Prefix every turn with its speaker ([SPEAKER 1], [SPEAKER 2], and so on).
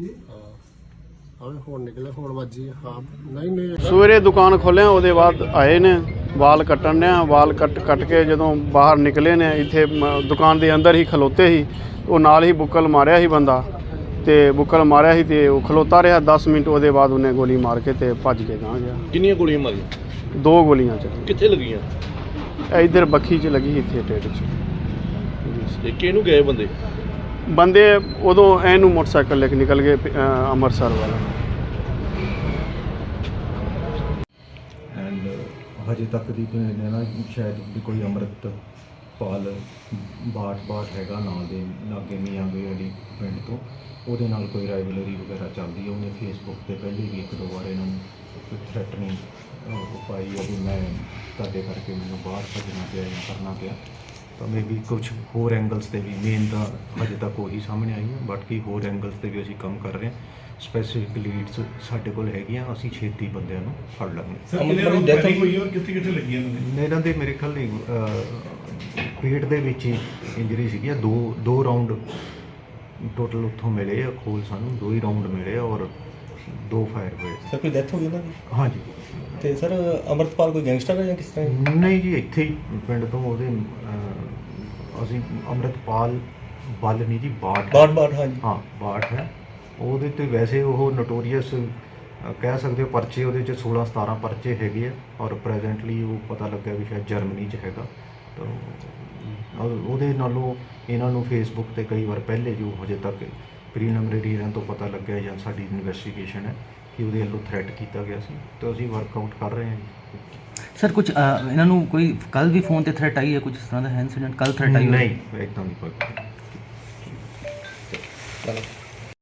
[SPEAKER 1] ਹਾਂ। ਹੁਣ ਨਿਕਲੇ ਹੁਣ ਵੱਜੀ ਹਾਂ। ਨਹੀਂ ਨਹੀਂ।
[SPEAKER 2] ਸਵੇਰੇ ਦੁਕਾਨ ਖੋਲਿਆ ਉਹਦੇ ਬਾਅਦ ਆਏ ਨੇ ਵਾਲ ਕੱਟਣ ਨੇ ਵਾਲ ਕੱਟ ਕੱਟ ਕੇ ਜਦੋਂ ਬਾਹਰ ਨਿਕਲੇ ਨੇ ਇੱਥੇ ਮ- ਦੁਕਾਨ ਦੇ ਅੰਦਰ ਹੀ ਖਲੋਤੇ ਸੀ ਉਹ ਨਾਲ ਹੀ ਬੁੱਕਲ ਮਾਰਿਆ ਸੀ ਬੰਦਾ ਤੇ ਬੁੱਕਲ ਮਾਰਿਆ ਸੀ ਤੇ ਉਹ ਖਲੋਤਾ ਰਿਹਾ 10 ਮਿੰਟ ਉਹਦੇ ਬਾਅਦ ਉਹਨੇ ਗੋਲੀ ਮਾਰ ਕੇ ਤੇ ਭੱਜ ਕੇ ਗਾਂ ਗਿਆ।
[SPEAKER 3] ਕਿੰਨੀਆਂ ਗੋਲੀਆਂ ਮਾਰੀਆਂ?
[SPEAKER 2] ਦੋ ਗੋਲੀਆਂ ਚ।
[SPEAKER 3] ਕਿੱਥੇ ਲੱਗੀਆਂ?
[SPEAKER 2] ਇਹ ਇੱਧਰ ਬੱਖੀ ਚ ਲੱਗੀ ਸੀ ਇੱਥੇ ਟੇਡ ਚ।
[SPEAKER 3] ਤੇ ਕਿਹਨੂੰ ਗਏ ਬੰਦੇ?
[SPEAKER 2] ਬੰਦੇ ਉਦੋਂ ਐਨੂੰ ਮੋਟਰਸਾਈਕਲ ਲੈ ਕੇ ਨਿਕਲ ਗਏ ਅ, ਅੰਮ੍ਰਿਤਸਰ ਵਾਲਾ।
[SPEAKER 4] ਐਂਡ ਹਜੇ ਤੱਕ ਦੀ ਤੇ ਇਹਨੇ ਨਾ ਸ਼ਾਇਦ ਵੀ ਕੋਈ ਅੰਮ੍ਰਿਤ ਪਾਲ ਬਾਟ ਬਾਟ ਹੈਗਾ ਨਾਲ ਦੇ ਲਾਗੇ ਮੀਆਂ ਵਾਲੀ ਪਿੰਡ ਤੋਂ। ਉਹਦੇ ਨਾਲ ਕੋਈ ਰਾਈਵਲਰੀ ਵਗੈਰਾ ਚੱਲਦੀ ਹੈ ਉਹਨੇ ਫੇਸਬੁੱਕ ਤੇ ਪਹਿਲੇ ਵੀ ਇੱਕ ਦੋ ਵਾਰ ਇਹਨਾਂ ਨੂੰ ਕੋਈ ਥ੍ਰੈਟਨਿੰਗ ਪਾਈ ਹੈ ਵੀ ਮੈਂ ਤੁਹਾਡੇ ਕਰਕੇ ਮੈਨੂੰ ਬਾਹਰ ਭੱਜਣਾ ਪਿਆ ਜਾਂ ਕਰਨਾ ਪਿਆ। ਮੇਬੀ ਕੁਝ ਹੋਰ ਐਂਗਲਸ ਤੇ ਵੀ ਮੇਨ ਤਾਂ ਹਜੇ ਤੱਕ ਉਹੀ ਸਾਹਮਣੇ ਆਈ ਹੈ ਬਟ ਕੀ ਹੋਰ ਐਂਗਲਸ ਤੇ ਵੀ ਅਸੀਂ ਕੰਮ ਕਰ ਰਹੇ ਹਾਂ। ਸਪੈਸੀਫਿਕ ਲੀਡਸ ਸਾਡੇ ਕੋਲ ਹੈਗੀਆਂ ਅਸੀਂ ਛੇਤੀ ਬੰਦਿਆਂ ਨੂੰ ਫੜ ਲਾਂਗੇ।
[SPEAKER 5] ਸਰ ਕਿੰਨੇ ਰੋਡ ਡੈਥ ਹੋਈ ਔਰ ਕਿੱਥੇ ਕਿੱਥੇ ਲੱਗੀਆਂ ਨੇ?
[SPEAKER 4] ਇਹਨਾਂ ਦੇ ਮੇਰੇ ਖਿਆਲ ਨਹੀਂ ਪੇਟ ਦੇ ਵਿੱਚ ਹੀ ਇੰਜਰੀ ਸੀਗੀ ਦੋ ਦੋ ਰਾਉਂਡ ਟੋਟਲ ਉੱਥੋਂ ਮਿਲੇ ਆ ਖੋਲ ਸਾਨੂੰ ਦੋ ਹੀ ਰਾਉਂਡ ਮਿਲੇ ਆ ਔਰ ਦੋ ਫਾਇਰ ਹੋਏ।
[SPEAKER 5] ਸਰ ਕੋਈ ਡੈਥ ਹੋ ਗਈ ਉਹਨਾਂ ਦੀ?
[SPEAKER 4] ਹਾਂਜੀ।
[SPEAKER 5] ਤੇ ਸਰ ਅਮਰਤਪਾਲ ਕੋਈ ਗੈਂਗਸਟਰ ਹੈ ਜਾਂ ਕਿਸ ਤਰ੍ਹਾਂ
[SPEAKER 4] ਨਹੀਂ ਜੀ ਇੱਥੇ ਹੀ ਪਿੰਡ ਤੋਂ ਉਹਦੇ ਅਹ, ਅਸੀਂ ਅੰਮ੍ਰਿਤਪਾਲ ਬਲ ਨਹੀਂ ਜੀ ਬਾਟ
[SPEAKER 5] ਬਾਟ ਬਾਟ ਹਾਂਜੀ।
[SPEAKER 4] ਹਾਂ ਬਾਟ ਹੈ। ਉਹਦੇ ਤੇ ਵੈਸੇ ਉਹ ਨੋਟੋਰੀਅਸ ਕਹਿ ਸਕਦੇ ਹੋ ਪਰਚੇ ਉਹਦੇ ਚ 16 17 ਪਰਚੇ ਹੈਗੇ ਆ ਔਰ ਪ੍ਰੈਜ਼ੈਂਟਲੀ ਉਹ ਪਤਾ ਲੱਗਿਆ ਵੀ ਸ਼ਾਇਦ ਜਰਮਨੀ ਚ ਹੈਗਾ। ਤਾਂ ਉਹ- ਉਹਦੇ ਨਾਲੋਂ ਇਹਨਾਂ ਨੂੰ ਫੇਸਬੁੱਕ ਤੇ ਕਈ ਵਾਰ ਪਹਿਲੇ ਜੋ ਹਜੇ ਤੱਕ ਪ੍ਰੀਲਿਮਿਨਰੀ ਇਹਨਾਂ ਤੋਂ ਪਤਾ ਲੱਗਿਆ ਜਾਂ ਸਾਡੀ ਇਨਵੈਸਟੀਗੇਸ਼ਨ ਹੈ ਕਿ ਉਹਦੇ ਵੱਲੋਂ ਥ੍ਰੈਟ ਕੀਤਾ ਗਿਆ ਸੀ। ਤਾਂ ਅਸੀਂ ਵਰਕਆਊਟ ਕਰ ਰਹੇ ਹਾਂ ਜੀ।
[SPEAKER 6] ਸਰ ਕੁਝ ਇਹਨਾਂ ਨੂੰ ਕੋਈ ਕੱਲ ਵੀ ਫੋਨ ਤੇ ਥ੍ਰੈਟ ਆਈ ਹੈ? ਕੁਝ ਇਸ ਤਰ੍ਹਾਂ ਦਾ ਹੈ ਇਨਸੀਡੈਂਟ ਕੱਲ ਥ੍ਰੈਟ ਆਈ?
[SPEAKER 4] ਨਹੀਂ ਇਦਾਂ ਦੀ ਕੋਈ
[SPEAKER 5] ਚਲੋ।